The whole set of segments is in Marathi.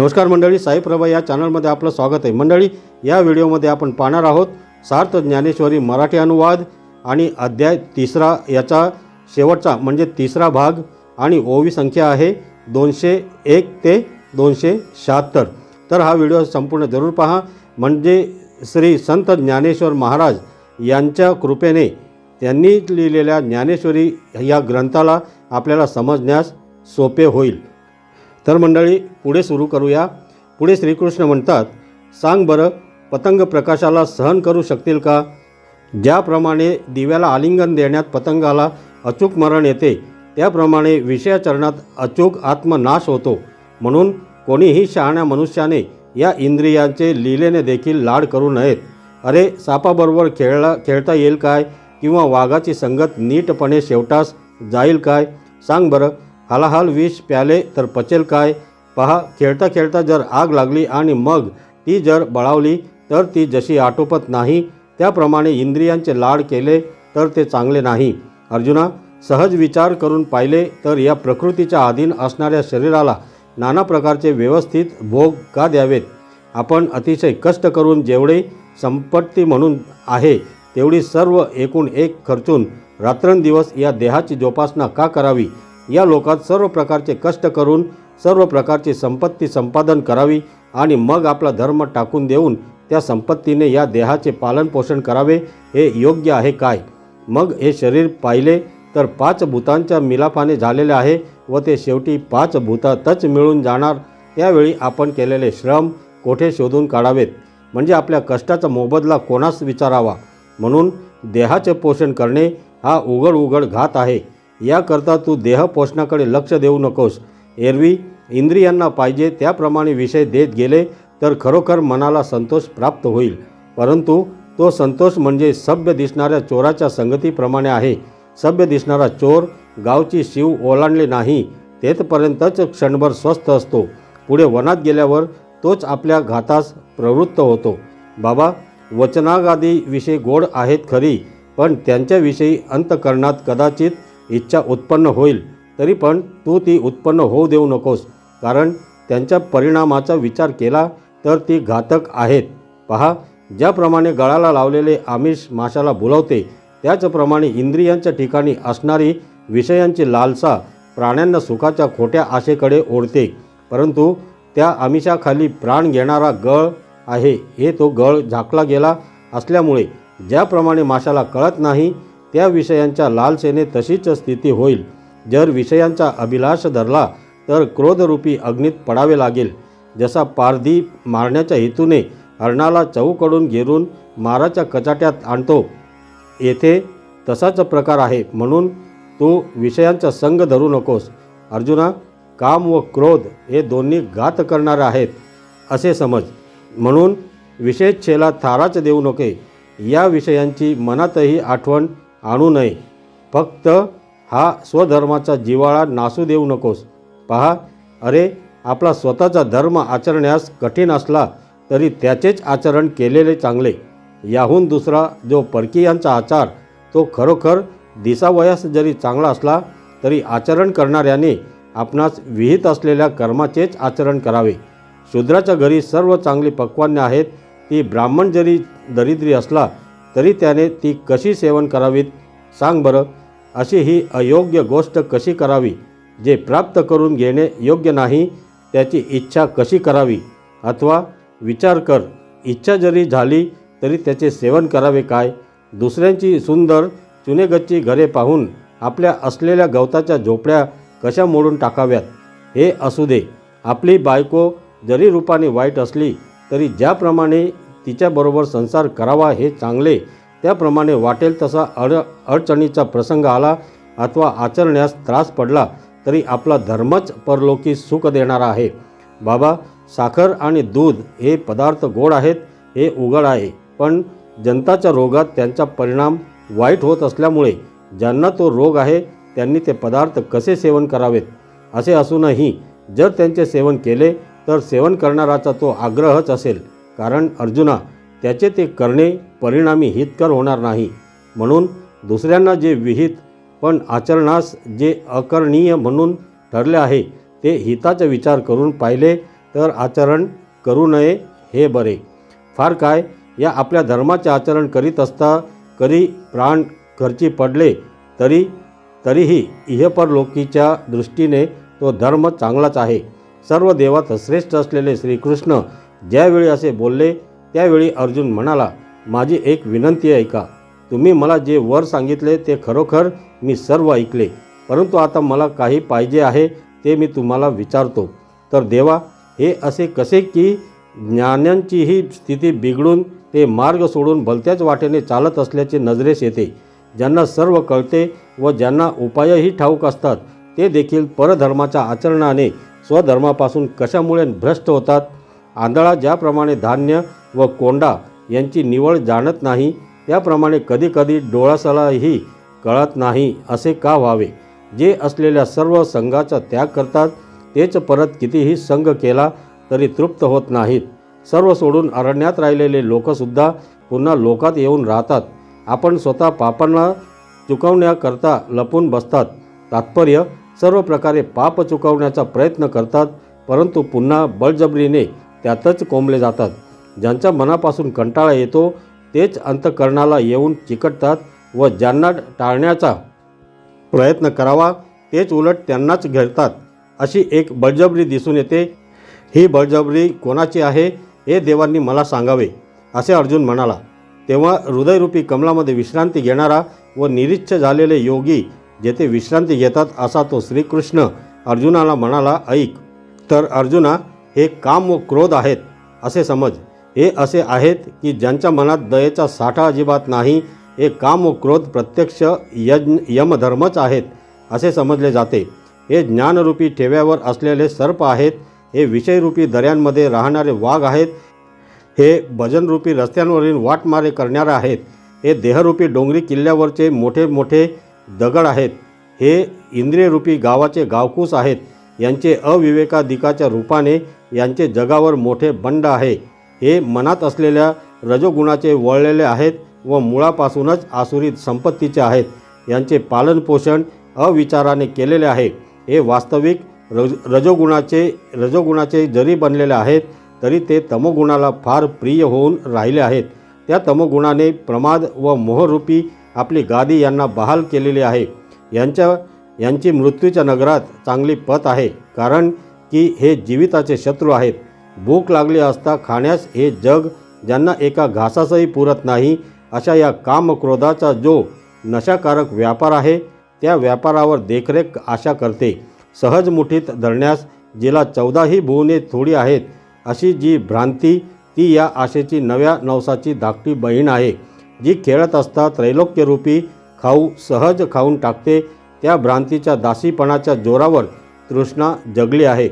नमस्कार मंडळी साईप्रभा या चॅनलमध्ये आपलं स्वागत आहे. मंडळी या व्हिडिओमध्ये आपण पाहणार आहोत सार्थ ज्ञानेश्वरी मराठी अनुवाद आणि अध्याय तिसरा याचा शेवटचा म्हणजे तिसरा भाग आणि ओवी संख्या आहे दोनशे एक ते दोनशे शहात्तर. तर हा व्हिडिओ संपूर्ण जरूर पहा. म्हणजे श्री संत ज्ञानेश्वर महाराज यांच्या कृपेने त्यांनी लिहिलेल्या ज्ञानेश्वरी या ग्रंथाला आपल्याला समजण्यास सोपे होईल. तर मंडळी पुढे सुरू करूया. पुढे श्रीकृष्ण म्हणतात सांग बरं पतंग प्रकाशाला सहन करू शकतील का? ज्याप्रमाणे दिव्याला आलिंगन देण्यात पतंगाला अचूक मरण येते त्याप्रमाणे विषयाचरणात अचूक आत्मनाश होतो. म्हणून कोणीही शहाण्या मनुष्याने या इंद्रियांचे लीलेने देखील लाड करू नयेत. अरे सापाबरोबर खेळला खेळता येईल काय? किंवा वाघाची संगत नीटपणे शेवटास जाईल काय? सांग बरं हालाहाल विष प्याले तर पचेल काय? पहा खेळता खेळता जर आग लागली आणि मग ती जर बळावली तर ती जशी आटोपत नाही त्याप्रमाणे इंद्रियांचे लाड केले तर ते चांगले नाही. अर्जुना सहज विचार करून पाहिले तर या प्रकृतीच्या अधीन असणाऱ्या शरीराला नाना प्रकारचे व्यवस्थित भोग का द्यावेत? आपण अतिशय कष्ट करून जेवढे संपत्ती म्हणून आहे तेवढी सर्व एकूण एक खर्चून रात्रंदिवस या देहाची जोपासना का करावी? या लोकात सर्व प्रकारचे कष्ट करून सर्व प्रकारची संपत्ती संपादन करावी आणि मग आपला धर्म टाकून देऊन त्या संपत्तीने या देहाचे पालनपोषण करावे हे योग्य आहे काय? मग हे शरीर पाहिले तर पाच भूतांच्या मिलापाने झालेले आहे व ते शेवटी पाच भूतातच मिळून जाणार. त्यावेळी आपण केलेले श्रम कोठे शोधून काढावेत? म्हणजे आपल्या कष्टाचा मोबदला कोणास विचारावा? म्हणून देहाचे पोषण करणे हा उघड उघड घात आहे. याकरता तू देह पोषणाकडे लक्ष देऊ नकोस. एरवी इंद्रियांना पाहिजे त्याप्रमाणे विषय देत गेले तर खरोखर मनाला संतोष प्राप्त होईल. परंतु तो संतोष म्हणजे सभ्य दिसणाऱ्या चोराच्या संगतीप्रमाणे आहे. सभ्य दिसणारा चोर गावची शिव ओलांडले नाही तेथपर्यंतच क्षणभर स्वस्थ असतो. पुढे वनात गेल्यावर तोच आपल्या घातास प्रवृत्त होतो. बाबा वचनागादी विषय गोड आहेत खरी पण त्यांच्याविषयी अंतकरणात कदाचित इच्छा उत्पन्न होईल तरी पण तू ती उत्पन्न होऊ देऊ नकोस. कारण त्यांच्या परिणामाचा विचार केला तर ती घातक आहेत. पहा ज्याप्रमाणे गळाला लावलेले आमिष माशाला बुलवते त्याचप्रमाणे इंद्रियांच्या ठिकाणी असणारी विषयांची लालसा प्राण्यांना सुखाच्या खोट्या आशेकडे ओढते. परंतु त्या आमिषाखाली प्राण घेणारा गळ आहे हे तो गळ झाकला गेला असल्यामुळे ज्याप्रमाणे माशाला कळत नाही त्या विषयांच्या लालसेने तशीच स्थिती होईल. जर विषयांचा अभिलाष धरला तर क्रोधरूपी अग्नीत पडावे लागेल. जसा पारधी मारण्याच्या हेतूने हरणाला चौकडून घेरून माराच्या कचाट्यात आणतो येथे तसाच प्रकार आहे. म्हणून तू विषयांचा संग धरू नकोस. अर्जुना काम व क्रोध हे दोन्ही घात करणारे आहेत असे समज. म्हणून विषयच्छेला थाराच देऊ नके. या विषयांची मनातही आठवण आणू नये. फक्त हा स्वधर्माचा जिवाळा नासू देऊ नकोस. पहा अरे आपला स्वतःचा धर्म आचरण्यास कठीण असला तरी त्याचेच आचरण केलेले चांगले. याहून दुसरा जो परकीयांचा आचार तो खरोखर दिसावयास जरी चांगला असला तरी आचरण करणाऱ्याने आपणास विहित असलेल्या कर्माचेच आचरण करावे. शूद्राच्या घरी सर्व चांगली पक्वान्य आहेत ती ब्राह्मण जरी दरिद्री असला तरी त्याने ती कशी सेवन करावीत? सांग बरं. अशी ही अयोग्य गोष्ट कशी करावी? जे प्राप्त करून घेणे योग्य नाही त्याची इच्छा कशी करावी? अथवा विचार कर. इच्छा जरी झाली तरी त्याचे सेवन करावे काय? दुसऱ्यांची सुंदर चुनेगच्ची घरे पाहून आपल्या असलेल्या गवताच्या झोपड्या कशा मोडून टाकाव्यात? हे असू दे. आपली बायको जरी रूपाने वाईट असली तरी ज्याप्रमाणे तिच्याबरोबर संसार करावा हे चांगले. त्याप्रमाणे वाटेल तसा अड अडचणीचा प्रसंग आला अथवा आचरण्यास त्रास पडला तरी आपला धर्मच परलोकी सुख देणारा आहे. बाबा साखर आणि दूध हे पदार्थ गोड आहेत हे उघड आहे. पण जनताच्या रोगात त्यांचा परिणाम वाईट होत असल्यामुळे ज्यांना तो रोग आहे त्यांनी ते पदार्थ कसे सेवन करावेत? असे असूनही जर त्यांचे सेवन केले तर सेवन करणाराचा तो आग्रहच असेल. कारण अर्जुना त्याचे ते करणे परिणामी हितकर होणार नाही. म्हणून दुसऱ्यांना जे विहित पण आचरणास जे अकरणीय म्हणून ठरले आहे ते हिताचा विचार करून पाहिले तर आचरण करू नये हे बरे. फार काय या आपल्या धर्माचे आचरण करीत असता कधी प्राण खर्ची पडले तरी तरीही इहपरलोकीच्या दृष्टीने तो धर्म चांगलाच आहे. सर्व देवात श्रेष्ठ असलेले श्रीकृष्ण ज्यावेळी असे बोलले त्यावेळी अर्जुन म्हणाला माझी एक विनंती ऐका तुम्ही मला जे वर सांगितले ते खरोखर मी सर्व ऐकले परंतु आता मला काही पाहिजे आहे ते मी तुम्हाला विचारतो. तर देवा हे असे कसे की ज्ञानांचीही स्थिती बिघडून ते मार्ग सोडून भलत्याच वाटेने चालत असल्याचे नजरेस येते. ज्यांना सर्व कळते व ज्यांना उपायही ठाऊक असतात ते देखील परधर्माच्या आचरणाने स्वधर्मापासून कशामुळे भ्रष्ट होतात? आंधळा ज्याप्रमाणे धान्य व कोंडा यांची निवड जाणत नाही त्याप्रमाणे कधीकधी डोळासालाही कळत नाही असे का व्हावे? जे असलेल्या सर्व संघाचा त्याग करतात तेच परत कितीही संघ केला तरी तृप्त होत नाहीत. सर्व सोडून अरण्यात राहिलेले लोकसुद्धा पुन्हा लोकात येऊन राहतात. आपण स्वतः पापांना चुकवण्याकरता लपून बसतात. तात्पर्य सर्व प्रकारे पाप चुकवण्याचा प्रयत्न करतात परंतु पुन्हा बळजबरीने त्यातच कोंबले जातात. ज्यांच्या मनापासून कंटाळा येतो तेच अंतकरणाला येऊन चिकटतात व ज्यांना टाळण्याचा प्रयत्न करावा तेच उलट त्यांनाच घेरतात. अशी एक बळजबरी दिसून येते. ही बळजबरी कोणाची आहे हे देवांनी मला सांगावे असे अर्जुन म्हणाला. तेव्हा हृदयरूपी कमलामध्ये विश्रांती घेणारा व निरीच्छ झालेले योगी जेथे विश्रांती घेतात असा तो श्रीकृष्ण अर्जुनाला म्हणाला ऐक. तर अर्जुना हे काम व क्रोध आहेत असे समज. हे असे आहेत की ज्यांच्या मनात दयेचा साठा अजिबात नाही हे काम व क्रोध प्रत्यक्ष यज्ञ यमधर्मच आहेत असे समजले जाते. हे ज्ञानरूपी ठेव्यावर असलेले सर्प आहेत हे विषयरूपी दऱ्यांमध्ये राहणारे वाघ आहेत हे भजनरूपी रस्त्यांवरील वाटमारे करणारे आहेत हे देहरूपी डोंगरी किल्ल्यावरचे मोठे मोठे दगड आहेत हे इंद्रियरूपी गावाचे गावकूस आहेत यांचे अविवेकाधिकाच्या रूपाने यांचे जगावर मोठे बंड आहे. हे मनात असलेल्या रजोगुणाचे वळलेले आहेत व मुळापासूनच आसुरीत संपत्तीचे आहेत. यांचे पालनपोषण अविचाराने केलेले आहे. हे वास्तविक रज रजोगुणाचे रजोगुणाचे जरी बनलेले आहेत तरी ते तमोगुणाला फार प्रिय होऊन राहिले आहेत. त्या तमोगुणाने प्रमाद व मोहरूपी आपली गादी यांना बहाल केलेली आहे. यांच्या यांची मृत्यूच्या नगरात चांगली पत आहे. कारण की हे जीविताचे शत्रू आहेत. भूक लागली असता खाण्यास हे जग ज्यांना एका घासासही पुरत नाही अशा या कामक्रोधाचा जो नशाकारक व्यापार आहे त्या व्यापारावर देखरेख आशा करते. सहज मुठीत धरण्यास जिला चौदाही भुवने थोडी आहेत अशी जी भ्रांती ती या आशेची नव्या नवसाची धाकटी बहीण आहे जी खेळत असता त्रैलोक्यरूपी खाऊ सहज खाऊन टाकते त्या भ्रांतीच्या दासीपणाच्या जोरावर तृष्णा जगली आहे.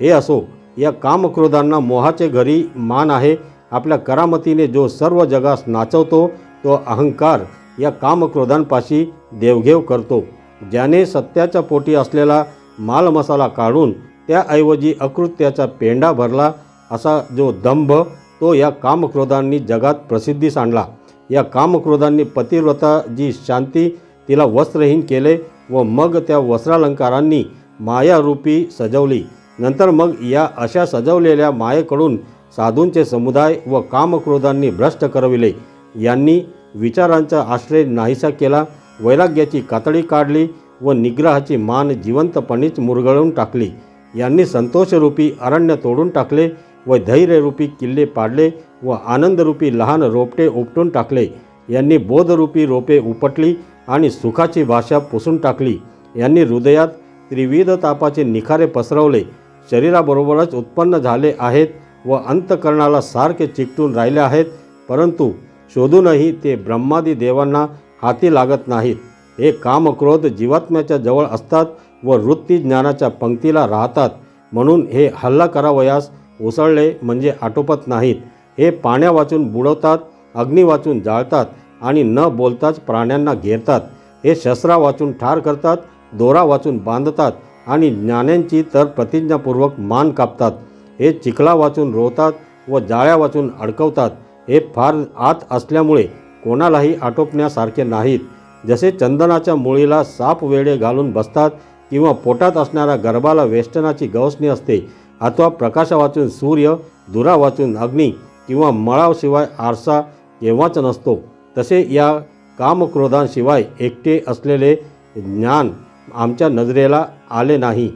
हे असो या कामक्रोधांना मोहाचे घरी मान आहे. आपल्या करामतीने जो सर्व जगास नाचवतो तो अहंकार या कामक्रोधांपाशी देवघेव करतो. ज्याने सत्याच्या पोटी असलेला मालमसाला काढून त्याऐवजी अकृत्याचा पेंडा भरला असा जो दंभ तो या कामक्रोधांनी जगात प्रसिद्धीस आणला या कामक्रोधांनी पतिव्रता जी शांती तिला वस्त्रहीन केले व मग त्या वस्त्रालंकारांनी मायारूपी सजवली. नंतर मग या अशा सजवलेल्या मायेकडून साधूंचे समुदाय व कामक्रोधांनी भ्रष्ट करविले. यांनी विचारांचा आश्रय नाहीसा केला वैराग्याची कातडी काढली व निग्रहाची मान जिवंतपणीच मुरगळून टाकली. यांनी संतोषरूपी अरण्य तोडून टाकले व धैर्यरूपी किल्ले पाडले व आनंदरूपी लहान रोपटे उपटून टाकले. यांनी बोधरूपी रोपे उपटली आणि सुखाची भाषा पुसून टाकली. यांनी हृदयात त्रिविध तापाचे निखारे पसरवले. शरीराबरोबरच उत्पन्न झाले आहेत व अंतकरणाला सारखे चिकटून राहिले आहेत परंतु शोधूनही ते ब्रह्मादी देवांना हाती लागत नाहीत. हे कामक्रोध जीवात्म्याच्या जवळ असतात व वृत्ती ज्ञानाच्या पंक्तीला राहतात. म्हणून हे हल्ला करावयास उसळले म्हणजे आटोपत नाहीत. हे पाण्या वाचून बुडवतात अग्नी वाचून जाळतात. आणि न बोलताच प्राण्यांना घेरतात. हे शस्त्रा वाचून ठार करतात दोरा वाचून बांधतात आणि ज्ञान्यांची तर प्रतिज्ञापूर्वक मान कापतात. हे चिखला वाचून रोवतात व जाळ्या वाचून अडकवतात. हे फार आत असल्यामुळे कोणालाही आटोपण्यासारखे नाहीत. जसे चंदनाच्या मुळीला साप वेळे घालून बसतात किंवा पोटात असणाऱ्या गर्भाला वेष्टनाची गवसणी असते अथवा प्रकाशा वाचून सूर्य धुरा वाचून अग्नी किंवा मळाशिवाय आरसा केव्हाच नसतो. तसे या कामक्रोधांशिवाय एकटे असलेले ज्ञान आमच्या नजरेला आले नाही.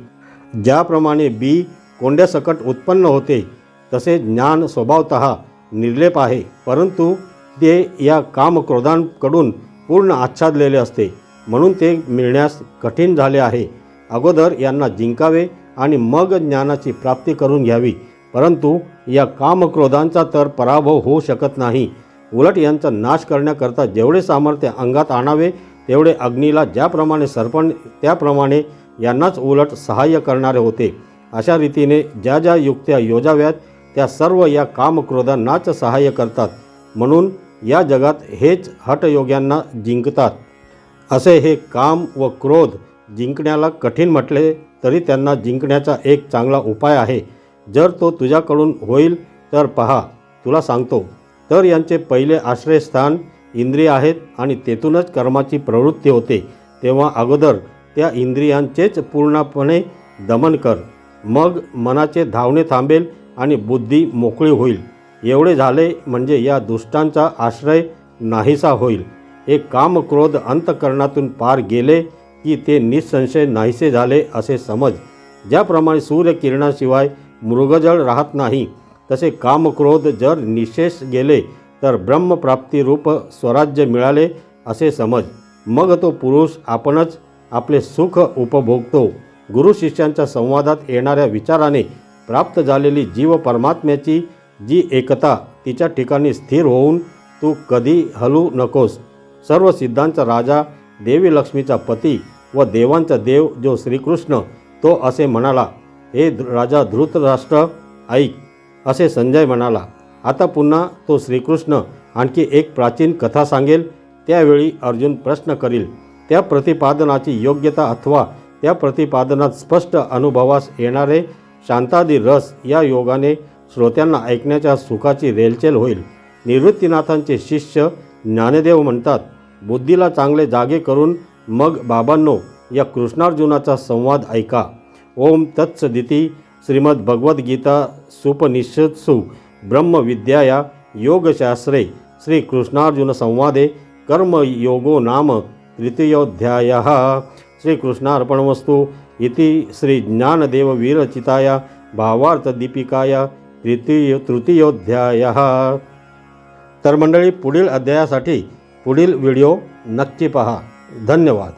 ज्याप्रमाणे बी कोंड्यासकट उत्पन्न होते तसे ज्ञान स्वभावत निर्लेप आहे परंतु ते या कामक्रोधांकडून पूर्ण आच्छादलेले असते म्हणून ते मिळण्यास कठीण झाले आहे. अगोदर यांना जिंकावे आणि मग ज्ञानाची प्राप्ती करून घ्यावी परंतु या कामक्रोधांचा तर पराभव होऊ शकत नाही. उलट यांचा नाश करण्याकरता जेवढे सामर्थ्य अंगात आणावे तेवढे अग्नीला ज्याप्रमाणे सरपण त्याप्रमाणे यांनाच उलट सहाय्य करणारे होते. अशा रीतीने ज्या ज्या युक्त्या योजाव्यात त्या सर्व या कामक्रोधांनाच सहाय्य करतात. म्हणून या जगात हेच हटयोग्यांना जिंकतात. असे हे काम व क्रोध जिंकण्याला कठीण म्हटले तरी त्यांना जिंकण्याचा एक चांगला उपाय आहे. जर तो तुझ्याकडून होईल तर पहा तुला सांगतो. तर यांचे पहिले आश्रयस्थान इंद्रिय आहेत आणि तेथूनच कर्माची प्रवृत्ती होते. तेव्हा अगोदर त्या इंद्रियांचेच पूर्णपणे दमन कर. मग मनाचे धावणे थांबेल आणि बुद्धी मोकळी होईल. एवढे झाले म्हणजे या दुष्टांचा आश्रय नाहीसा होईल. हे कामक्रोध अंतकरणातून पार गेले की ते निसंशय नाहीसे झाले असे समज. ज्याप्रमाणे सूर्यकिरणाशिवाय मृगजळ राहत नाही. तसे कामक्रोध जर निशेष गेले तर ब्रह्मप्राप्तीरूप स्वराज्य मिळाले असे समज. मग तो पुरुष आपणच आपले सुख उपभोगतो. गुरु शिष्यांच्या संवादात येणाऱ्या विचाराने प्राप्त झालेली जीव परमात्म्याची जी एकता तिच्या ठिकाणी स्थिर होऊन तू कधी हलू नकोस. सर्व सिद्धांचा राजा देवी लक्ष्मीचा पती व देवांचा देव जो श्रीकृष्ण तो असे म्हणाला हे राजा धृतराष्ट्र ऐक असे संजय म्हणाला आता पुन्हा तो श्रीकृष्ण आणखी एक प्राचीन कथा सांगेल. त्यावेळी अर्जुन प्रश्न करील त्या प्रतिपादनाची योग्यता अथवा त्या प्रतिपादनात स्पष्ट अनुभवास येणारे शांतादी रस या योगाने श्रोत्यांना ऐकण्याच्या सुखाची रेलचेल होईल. निवृत्तीनाथांचे शिष्य ज्ञानदेव म्हणतात बुद्धीला चांगले जागे करून मग बाबांनो या कृष्णार्जुनाचा संवाद ऐका. ओम तत्सदिती श्रीमद भगवद्गीता सुपनिषत्सु ब्रह्मविद्याया योगशास्त्रे श्रीकृष्णार्जुन संवादे कर्मयोगो नाम तृतीयोध्यायः श्रीकृष्णार्पणमस्तु। इति श्रीज्ञानदेववीरचिताया भावार्थदीपिकाया तृतीय तृतीयोध्यायः तर मंडळी पुढील अध्यायासाठी पुढील व्हिडिओ नक्की पहा. धन्यवाद.